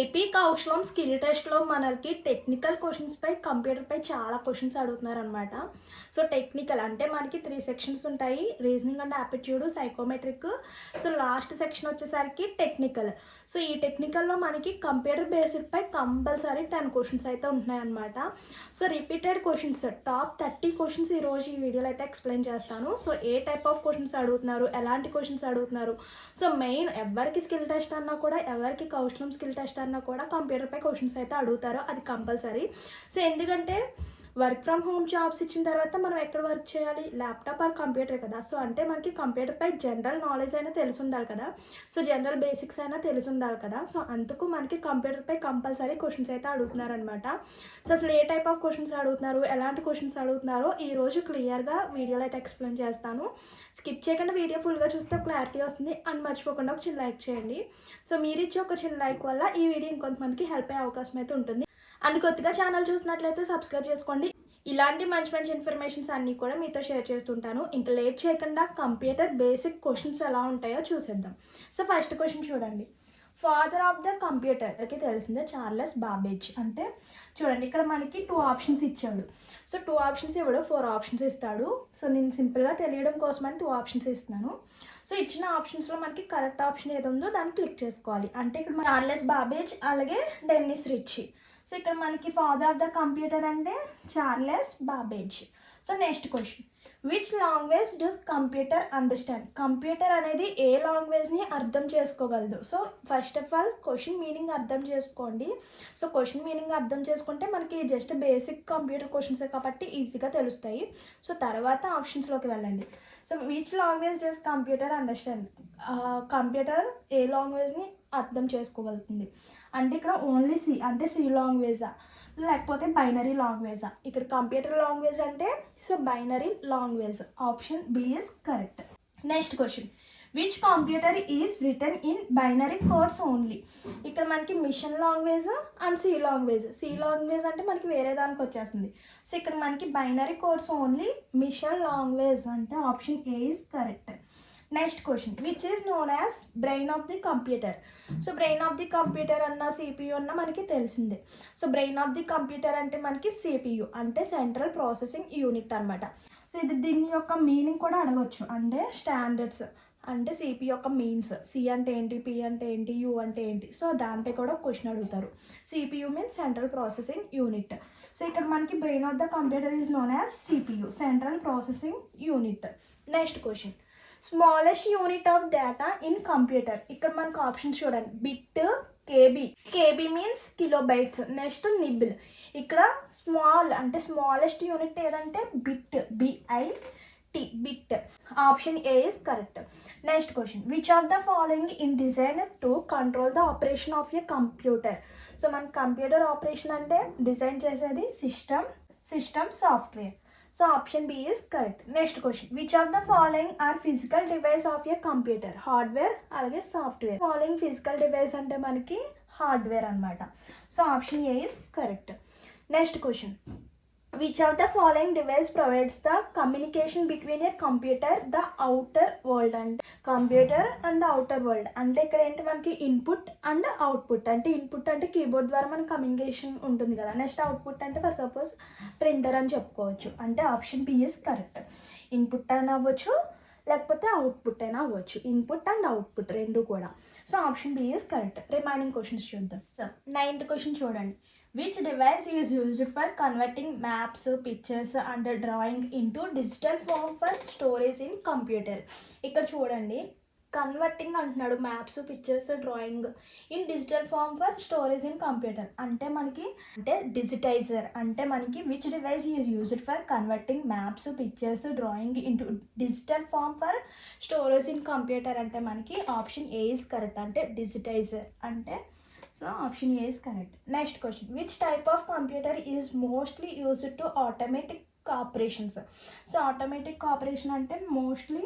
AP Kaushalam skill టెస్ట్లో మనకి technical questions పై కంప్యూటర్ పై చాలా క్వశ్చన్స్ అడుగుతున్నారు అనమాట సో టెక్నికల్ అంటే మనకి త్రీ సెక్షన్స్ ఉంటాయి. Reasoning and aptitude psychometric. So last section వచ్చేసరికి టెక్నికల్. సో ఈ టెక్నికల్లో మనకి కంప్యూటర్ బేస్డ్ పై కంపల్సరీ టెన్ క్వశ్చన్స్ అయితే ఉంటున్నాయి అనమాట so repeated questions top thirty questions ఈ రోజు ఈ వీడియోలో అయితే ఎక్స్ప్లెయిన్ చేస్తాను. సో ఏ టైప్ ఆఫ్ క్వశ్చన్స్ అడుగుతున్నారు? ఎలాంటి క్వశ్చన్స్ అడుగుతున్నారు? సో మెయిన్ ఎవరికి స్కిల్ టెస్ట్ అన్నా కూడా ఎవరికి కౌశలం స్కిల్ టెస్ట్ అన్నా కూడా కంప్యూటర్పై క్వశ్చన్స్ అయితే అడుగుతారు అది కంపల్సరీ సో ఎందుకంటే వర్క్ ఫ్రమ్ హోమ్ జాబ్స్ ఇచ్చిన తర్వాత మనం ఎక్కడ వర్క్ చేయాలి? ల్యాప్టాప్ ఆర్ కంప్యూటర్ కదా. సో అంటే మనకి కంప్యూటర్పై జనరల్ నాలెడ్జ్ అయినా తెలిసి ఉండాలి కదా. సో జనరల్ బేసిక్స్ అయినా తెలిసి ఉండాలి కదా. సో అందుకు మనకి కంప్యూటర్పై కంపల్సరీ క్వశ్చన్స్ అయితే అడుగుతున్నారనమాట సో అసలు ఏ టైప్ ఆఫ్ క్వశ్చన్స్ అడుగుతున్నారు? ఎలాంటి క్వశ్చన్స్ అడుగుతున్నారో ఈ రోజు క్లియర్గా వీడియోలో అయితే ఎక్స్ప్లెయిన్ చేస్తాను. స్కిప్ చేయకుండా వీడియో ఫుల్గా చూస్తే క్లారిటీ వస్తుంది. అని మర్చిపోకుండా ఒక చిన్న లైక్ చేయండి. సో మీరు ఇచ్చే ఒక చిన్న లైక్ వల్ల ఈ వీడియో ఇంకొంతమందికి హెల్ప్ అయ్యే అవకాశం అయితే ఉంటుంది. అండ్ కొత్తగా ఛానల్ చూసినట్లయితే సబ్స్క్రైబ్ చేసుకోండి. ఇలాంటి మంచి మంచి ఇన్ఫర్మేషన్స్ అన్నీ కూడా మీతో షేర్ చేస్తుంటాను. ఇంకా లేట్ చేయకుండా కంప్యూటర్ బేసిక్ క్వశ్చన్స్ ఎలా ఉంటాయో చూసేద్దాం. సో ఫస్ట్ క్వశ్చన్ చూడండి. ఫాదర్ ఆఫ్ ద కంప్యూటర్కి తెలిసిందే? చార్లెస్ బాబేజ్ అంటే చూడండి ఇక్కడ మనకి టూ ఆప్షన్స్ ఇచ్చాడు. సో టూ ఆప్షన్స్ ఇవ్వడు ఫోర్ ఆప్షన్స్ ఇస్తాడు. సో నేను సింపుల్గా తెలియడం కోసమని టూ ఆప్షన్స్ ఇస్తున్నాను. సో ఇచ్చిన ఆప్షన్స్లో మనకి కరెక్ట్ ఆప్షన్ ఏది ఉందో దాన్ని క్లిక్ చేసుకోవాలి. అంటే ఇక్కడ చార్లెస్ బాబేజ్ అలాగే డెన్నిస్ రిచ్ సో ఇక్కడ మనకి ఫాదర్ ఆఫ్ ద కంప్యూటర్ అంటే Charles Babbage so next question which language does computer understand computer అనేది ఏ లాంగ్వేజ్ని అర్థం చేసుకోగలదు? So first of all question meaning అర్థం చేసుకోండి. సో క్వశ్చన్ మీనింగ్ అర్థం చేసుకుంటే మనకి జస్ట్ బేసిక్ కంప్యూటర్ క్వశ్చన్సే కాబట్టి ఈజీగా తెలుస్తాయి. సో తర్వాత ఆప్షన్స్లోకి వెళ్ళండి. So which language does computer understand computer ఏ లాంగ్వేజ్ని అర్థం చేసుకోగలుగుతుంది అంటే ఇక్కడ ఓన్లీ సి అంటే సి లాంగ్వేజా లేకపోతే బైనరీ లాంగ్వేజా ఇక్కడ కంప్యూటర్ లాంగ్వేజ్ అంటే so binary language option B is correct next question which computer is return in binary codes only ఇక్కడ మనకి machine language and C language C language అంటే మనకి వేరే దానికి వచ్చేస్తుంది. సో ఇక్కడ మనకి binary codes only machine language అంటే option A is correct next question which is known as brain of the computer so brain of the computer అన్న CPU అన్న మనకి తెలిసిందే. So brain of the computer అంటే మనకి CPU అంటే central processing unit అనమాట so ఇది దీని యొక్క మీనింగ్ కూడా అడగవచ్చు అంటే స్టాండర్డ్స్ అంటే సిపి యొక్క మీన్స్ సి అంటే ఏంటి పి అంటే ఏంటి యూ అంటే ఏంటి. సో దానిపై కూడా క్వశ్చన్ అడుగుతారు. CPU means central processing unit so ఇక్కడ మనకి brain of the computer is known as CPU central processing unit next question smallest unit of data in computer ఇక్కడ మనకు ఆప్షన్స్ చూడండి. Bit KB KB means kilobytes next nibble ఇక్కడ small అంటే smallest unit ఏదంటే bit B I T bit option A is correct next question which of the following in design to control the operation of a computer so మన computer operation అంటే design చేసేది system system software so option B is correct next question which of the following are physical device of a computer hardware అలాగే software following physical device అంటే మనకి hardware అనమాట so option A is correct next question which of the following device provides the communication between a computer the outer world and computer and outer world అంటే ఇక్కడ ఏంటి మనకి input and output అంటే input అంటే keyboard ద్వారా మనకి communication ఉంటుంది కదా. నెక్స్ట్ అవుట్పుట్ అంటే ఫర్ సపోజ్ ప్రింటర్ అని చెప్పుకోవచ్చు. అంటే option B is correct input అయినా అవ్వచ్చు లేకపోతే అవుట్పుట్ అయినా అవ్వచ్చు. ఇన్పుట్ అండ్ అవుట్పుట్ రెండు కూడా. So option B correct remaining questions చూద్దాం. సో నైన్త్ క్వశ్చన్ చూడండి. Which device is used for converting maps pictures and drawing into digital form for storage in computer ఇక్కడ చూడండి. కన్వర్టింగ్ అంటున్నాడు maps pictures drawing in digital form for storage in computer అంటే మనకి అంటే digitizer అంటే మనకి which device is used for converting maps pictures drawing into digital form for storage in computer అంటే మనకి ఆప్షన్ ఏ ఇస్ కరెక్ట్ అంటే digitizer అంటే so option A is correct next question which type of computer is mostly used to automatic operations so automatic operation అంటే mostly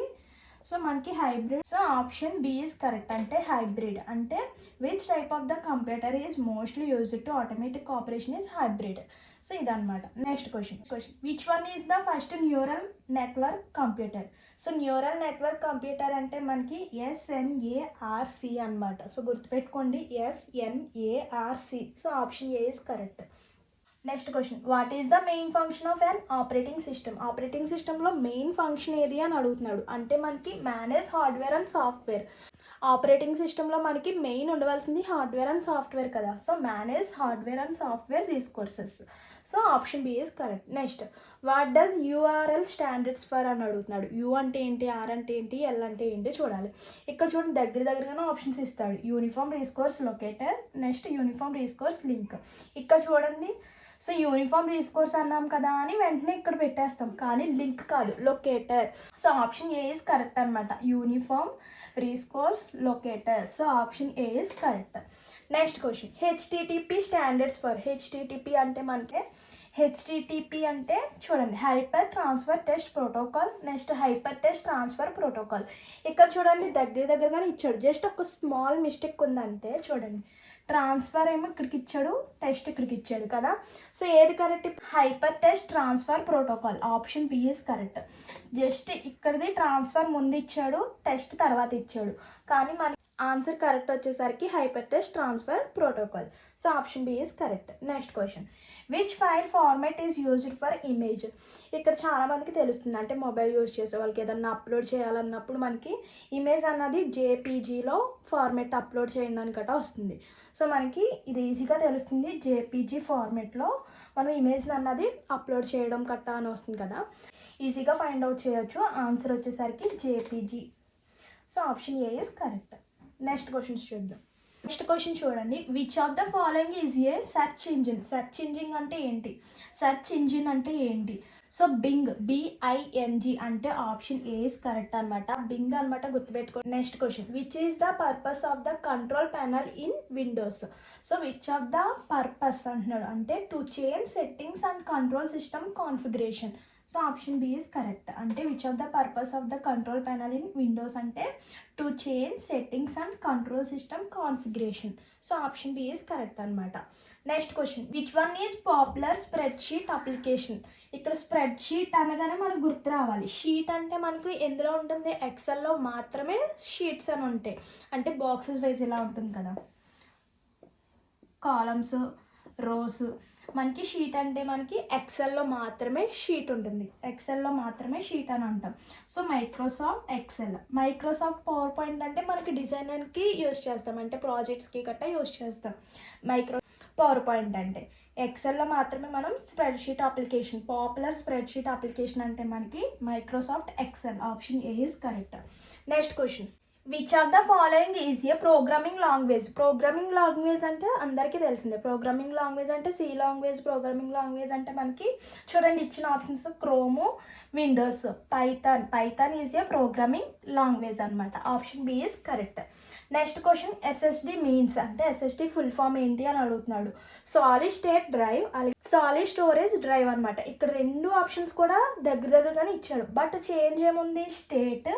so మనకి hybrid so option B is correct అంటే hybrid అంటే which type of the computer is mostly used to automatic operation is hybrid so ఇదనమాట next question question which one is the first neural network computer so neural network computer అంటే మనకి SNARC అన్నమాట. So గుర్తుపెట్టుకోండి SNARC so option A is correct next question what is the main function of an operating system operating సిస్టంలో main function ఏది అని అడుగుతున్నాడు. అంటే మనకి manage hardware and software operating సిస్టంలో మనకి మెయిన్ ఉండవలసింది హార్డ్వేర్ అండ్ సాఫ్ట్వేర్ కదా. So manage hardware and software resources so option B is correct. Next what does URL standards for అని అడుగుతున్నాడు. యూ అంటే ఏంటి ఆర్ అంటే ఏంటి ఎల్ అంటే ఏంటి చూడాలి. ఇక్కడ చూడండి దగ్గర దగ్గరగానే ఆప్షన్స్ ఇస్తాడు. Uniform resource locator next uniform resource link. ఇక్కడ చూడండి సో యూనిఫామ్ రీస్కోర్స్ అన్నాం కదా అని వెంటనే ఇక్కడ పెట్టేస్తాం. కానీ లింక్ కాదు locator. So option A is correct అనమాట uniform resource locator. So option A is correct. Next question HTTP standards for HTTP అంటే మనకి హెచ్టిటిపి అంటే చూడండి hyper transfer test protocol next hyper test transfer protocol ఇక్కడ చూడండి దగ్గర దగ్గరగానే ఇచ్చాడు. జస్ట్ ఒక స్మాల్ మిస్టేక్ ఉందంతే చూడండి ట్రాన్స్ఫర్ ఏమో ఇక్కడికి ఇచ్చాడు టెస్ట్ ఇక్కడికి ఇచ్చాడు కదా. సో ఏది correct hyper test transfer protocol option B is correct just ఇక్కడిది transfer ముందు ఇచ్చాడు టెస్ట్ తర్వాత ఇచ్చాడు. కానీ మన ఆన్సర్ కరెక్ట్ వచ్చేసరికి hyper test transfer protocol. So option B is correct next question which file format is used for image ఇక్కడ చాలామందికి తెలుస్తుంది. అంటే మొబైల్ యూజ్ చేసే వాళ్ళకి ఏదన్నా అప్లోడ్ చేయాలన్నప్పుడు మనకి ఇమేజ్ అన్నది జేపీజీలో ఫార్మాట్ అప్లోడ్ చేయడానికి గట్రా వస్తుంది. సో మనకి ఇది ఈజీగా తెలుస్తుంది. జేపీజీ ఫార్మాట్లో మనం ఇమేజ్ అన్నది అప్లోడ్ చేయడం కట్టా అని వస్తుంది కదా. ఈజీగా ఫైండ్ అవుట్ చేయొచ్చు. ఆన్సర్ వచ్చేసరికి JPG so option A is correct next questions చూద్దాం. నెక్స్ట్ క్వశ్చన్ చూడండి. Which of the following is a search engine search engine అంటే ఏంటి? సెర్చ్ ఇంజిన్ అంటే ఏంటి? So Bing B I N G అంటే option A is correct అనమాట Bing అనమాట గుర్తుపెట్టుకోండి next question which is the purpose of the control panel in Windows so which of the purpose అంటున్నాడు? అంటే to change settings and control system configuration so option B is correct. అంటే which of the purpose of the control panel in Windows అంటే to change settings and control system configuration so option B is correct అనమాట next question which one is popular spreadsheet application ఇక్కడ spreadsheet అనగానే మనకు గుర్తు రావాలి. Sheet అంటే మనకు ఎందులో ఉంటుంది? ఎక్సెల్లో మాత్రమే షీట్స్ అని ఉంటాయి. అంటే బాక్సెస్ వైజ్ ఇలా ఉంటుంది కదా. కాలమ్స్ రోస్ మనకి షీట్ అంటే మనకి ఎక్సెల్లో మాత్రమే షీట్ ఉంటుంది. ఎక్సెల్లో మాత్రమే షీట్ అని అంటాం. So Microsoft Excel Microsoft PowerPoint అంటే మనకి డిజైనర్కి యూస్ చేస్తాం. అంటే ప్రాజెక్ట్స్కి గట్టా యూజ్ చేస్తాం. మైక్రో పవర్ పాయింట్ అంటే ఎక్సెల్లో మాత్రమే మనం spreadsheet application popular spreadsheet application అంటే మనకి Microsoft Excel option A is correct next question which of the following is a programming language programming language అంటే అందరికీ తెలిసిందే. ప్రోగ్రామింగ్ లాంగ్వేజ్ అంటే సి లాంగ్వేజ్ ప్రోగ్రామింగ్ లాంగ్వేజ్ అంటే మనకి చూడండి ఇచ్చిన options Chrome Windows Python Python is a programming language అనమాట option B is correct next question SSD means అంటే ఎస్ఎస్డి ఫుల్ ఫామ్ ఏంటి అని అడుగుతున్నాడు. సాలిడ్ స్టేట్ డ్రైవ్ అలాగే సాలిడ్ స్టోరేజ్ డ్రైవ్ అనమాట ఇక్కడ రెండు ఆప్షన్స్ కూడా దగ్గర దగ్గరగానే ఇచ్చాడు. బట్ చేంజ్ ఏముంది? స్టేట్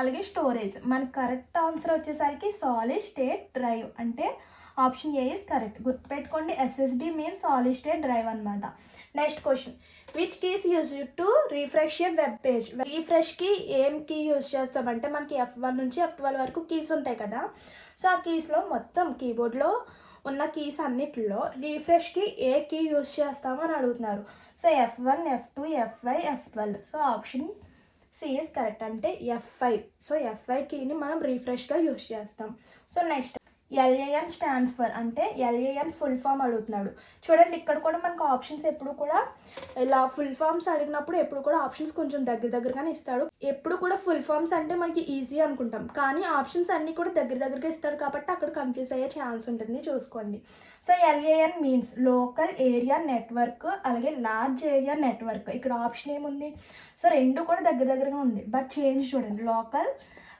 అలాగే స్టోరేజ్ మనకి కరెక్ట్ ఆన్సర్ వచ్చేసరికి సాలిడ్ స్టేట్ డ్రైవ్ అంటే ఆప్షన్ ఏ ఇస్ కరెక్ట్ గుర్తుపెట్టుకోండి SSD means solid state drive అనమాట next question which keys use to refresh a web page రీఫ్రెష్కి ఏం కీ యూజ్ చేస్తామంటే మనకి ఎఫ్ వన్ నుంచి ఎఫ్ ట్వెల్వ్ వరకు కీస్ ఉంటాయి కదా. సో ఆ కీస్లో మొత్తం కీబోర్డ్లో ఉన్న కీస్ అన్నిటిలో రీఫ్రెష్కి ఏ కీ యూజ్ చేస్తామని అడుగుతున్నారు. So F one F two F five F twelve so option C is correct అంటే ఎఫ్ఐ సో ఎఫ్ఐకిని కీని మనం రీఫ్రెష్గా యూస్ చేస్తాం. So next LAN stands for అంటే ఎల్ఏఎన్ ఫుల్ ఫామ్ అడుగుతున్నాడు. చూడండి ఇక్కడ కూడా మనకు ఆప్షన్స్ ఎప్పుడు కూడా ఇలా ఫుల్ ఫామ్స్ అడిగినప్పుడు ఎప్పుడు కూడా ఆప్షన్స్ కొంచెం దగ్గర దగ్గరగానే ఇస్తాడు. ఎప్పుడు కూడా ఫుల్ ఫామ్స్ అంటే మనకి ఈజీ అనుకుంటాం. కానీ ఆప్షన్స్ అన్నీ కూడా దగ్గర దగ్గరగా ఇస్తాడు కాబట్టి అక్కడ కన్ఫ్యూజ్ అయ్యే ఛాన్స్ ఉంటుంది చూసుకోండి. So LAN means local area network అలాగే లార్జ్ ఏరియా నెట్వర్క్ ఇక్కడ ఆప్షన్ ఏముంది? సో రెండు కూడా దగ్గర దగ్గరగా ఉంది. బట్ చేంజ్ చూడండి. లోకల్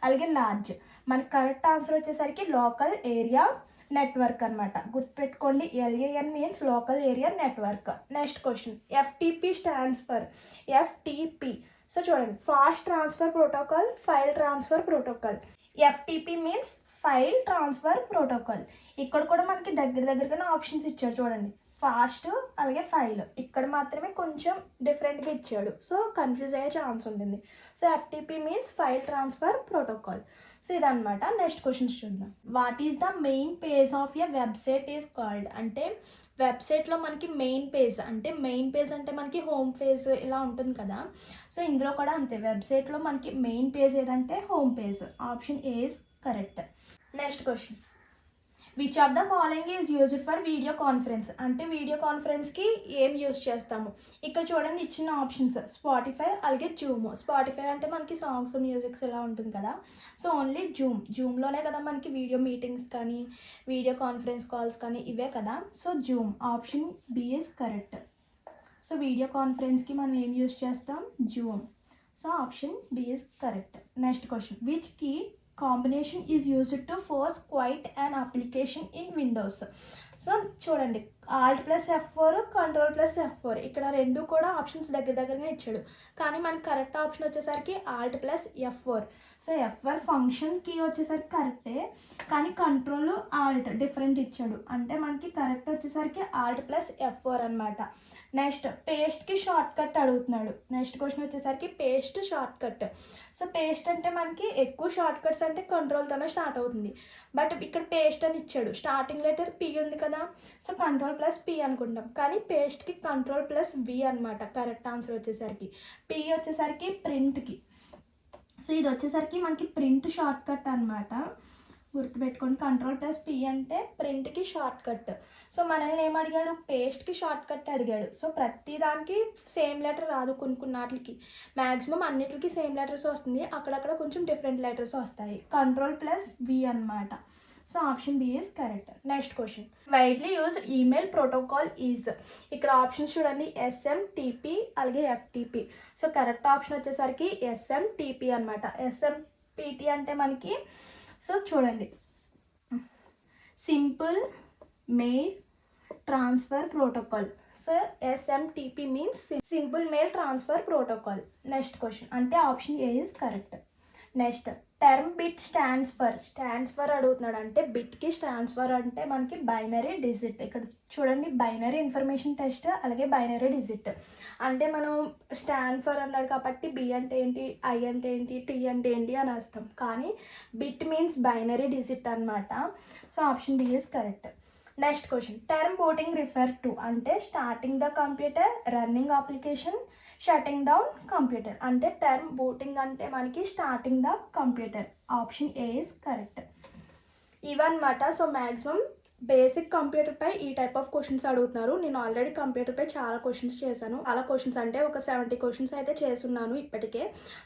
అలాగే లార్జ్ మనకి కరెక్ట్ ఆన్సర్ వచ్చేసరికి లోకల్ ఏరియా నెట్వర్క్ అనమాట గుర్తుపెట్టుకోండి LAN means local area network next question FTP stands for FTP so చూడండి fast transfer protocol file transfer protocol FTP means file transfer protocol ఇక్కడ కూడా మనకి దగ్గర దగ్గరగానే ఆప్షన్స్ ఇచ్చారు చూడండి. ఫాస్ట్ అలాగే ఫైల్. ఇక్కడ మాత్రమే కొంచెం డిఫరెంట్గా ఇచ్చాడు. సో కన్ఫ్యూజ్ అయ్యే ఛాన్స్ ఉంటుంది. So FTP means file transfer protocol so ఇదనమాట నెక్స్ట్ క్వశ్చన్స్ చూద్దాం. What is the main page of a website is called అంటే వెబ్సైట్లో మనకి మెయిన్ పేజ్ అంటే మెయిన్ పేజ్ అంటే మనకి హోమ్ పేజ్ ఇలా ఉంటుంది కదా. సో ఇందులో కూడా అంతే. వెబ్సైట్లో మనకి మెయిన్ పేజ్ ఏదంటే home page option A is correct next question which of the following is used for video conference అంటే వీడియో కాన్ఫరెన్స్కి ఏం యూజ్ చేస్తాము? ఇక్కడ చూడండి ఇచ్చిన ఆప్షన్స్ స్పాటిఫై అలాగే జూమ్ స్పాటిఫై అంటే మనకి సాంగ్స్ మ్యూజిక్స్ ఇలా ఉంటుంది కదా. సో ఓన్లీ జూమ్ జూమ్లోనే కదా మనకి వీడియో మీటింగ్స్ కానీ వీడియో కాన్ఫరెన్స్ కాల్స్ కానీ ఇవే కదా. So Zoom option B is correct so video కాన్ఫరెన్స్కి మనం ఏం యూజ్ చేస్తాం? Zoom so option B is correct next question which key combination is used to force quit and application in Windows so చూడండి Alt plus F four control plus F four ఇక్కడ రెండు కూడా options దగ్గర దగ్గరగా ఇచ్చాడు. కానీ మనకి కరెక్ట్ ఆప్షన్ వచ్చేసరికి Alt plus F four so F four ఫంక్షన్కి వచ్చేసరికి కరెక్టే కానీ కంట్రోల్ ఆల్ట్ డిఫరెంట్ ఇచ్చాడు. అంటే మనకి కరెక్ట్ వచ్చేసరికి ఆల్ట్ ప్లస్ ఎఫ్ ఫోర్ అనమాట నెక్స్ట్ పేస్ట్కి షార్ట్ కట్ అడుగుతున్నాడు. నెక్స్ట్ క్వశ్చన్ వచ్చేసరికి paste shortcut. So paste అంటే మనకి ఎక్కువ షార్ట్ కట్స్ అంటే కంట్రోల్తోనే స్టార్ట్ అవుతుంది. బట్ ఇక్కడ పేస్ట్ అని ఇచ్చాడు. స్టార్టింగ్ లెటర్ పి ఉంది కదా. సో కంట్రోల్ ప్లస్ పి అనుకుంటాం. కానీ పేస్ట్కి కంట్రోల్ ప్లస్ వి అనమాట కరెక్ట్ ఆన్సర్ వచ్చేసరికి. పి వచ్చేసరికి ప్రింట్కి. సో ఇది వచ్చేసరికి మనకి ప్రింట్ షార్ట్ కట్ అనమాట గుర్తుపెట్టుకోండి. కంట్రోల్ ప్లస్ పి అంటే ప్రింట్కి షార్ట్ కట్ సో మనల్ని ఏం అడిగాడు? పేస్ట్కి షార్ట్ కట్ అడిగాడు. సో ప్రతి దానికి సేమ్ లెటర్ రాదు కొన్ని వాటికి మ్యాక్సిమం అన్నిటికి సేమ్ లెటర్స్ వస్తుంది. అక్కడక్కడ కొంచెం డిఫరెంట్ లెటర్స్ వస్తాయి. కంట్రోల్ ప్లస్ వి అనమాట so option B is correct next question widely use email protocol is ఇక్కడ ఆప్షన్స్ చూడండి. ఎస్ఎంటిపి అలాగే ఎఫ్టీపీ సో కరెక్ట్ ఆప్షన్ వచ్చేసరికి ఎస్ఎంటిపి అనమాట ఎస్ఎంపిటి అంటే మనకి సో చూడండి. Simple mail transfer protocol so SMTP means simple mail transfer protocol next question అంటే option A is correct next term bit stands for stands for అడుగుతున్నాడు. అంటే బిట్కి stands for అంటే మనకి బైనరీ డిజిట్. ఇక్కడ చూడండి బైనరీ ఇన్ఫర్మేషన్ టెస్ట్ అలాగే binary digit. అంటే మనం స్టాండ్ ఫర్ అన్నాడు కాబట్టి బి అంటే ఏంటి ఐ అంటే ఏంటి టీ అంటే ఏంటి అని వస్తాం కానీ బిట్ మీన్స్ బైనరీ డిజిట్ అనమాట so option B is correct. Next question. Term booting refer to అంటే starting the computer running application shutting down computer అంటే టర్మ్ బూటింగ్ అంటే మనకి starting the computer option A is correct ఇవన్నమాట. So maximum basic కంప్యూటర్పై ఈ type of questions అడుగుతున్నారు. నేను already కంప్యూటర్పై చాలా క్వశ్చన్స్ చేశాను. చాలా క్వశ్చన్స్ అంటే ఒక సెవెంటీ క్వశ్చన్స్ అయితే చేస్తున్నాను ఇప్పటికే.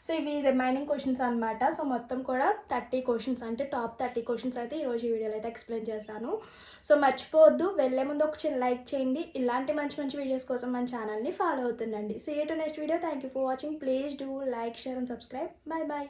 సో ఇవి రిమైనింగ్ క్వశ్చన్స్ అనమాట సో మొత్తం కూడా థర్టీ క్వశ్చన్స్ అంటే టాప్ థర్టీ క్వశ్చన్స్ అయితే ఈరోజు ఈ వీడియోలో అయితే ఎక్స్ప్లెయిన్ చేశాను. సో మర్చిపోవద్దు. వెళ్ళే ముందు ఒక చిన్న లైక్ చేయండి. ఇలాంటి మంచి మంచి వీడియోస్ కోసం మన ఛానల్ని follow అవుతుండండి. See to next video thank you for watching please do like share and subscribe bye bye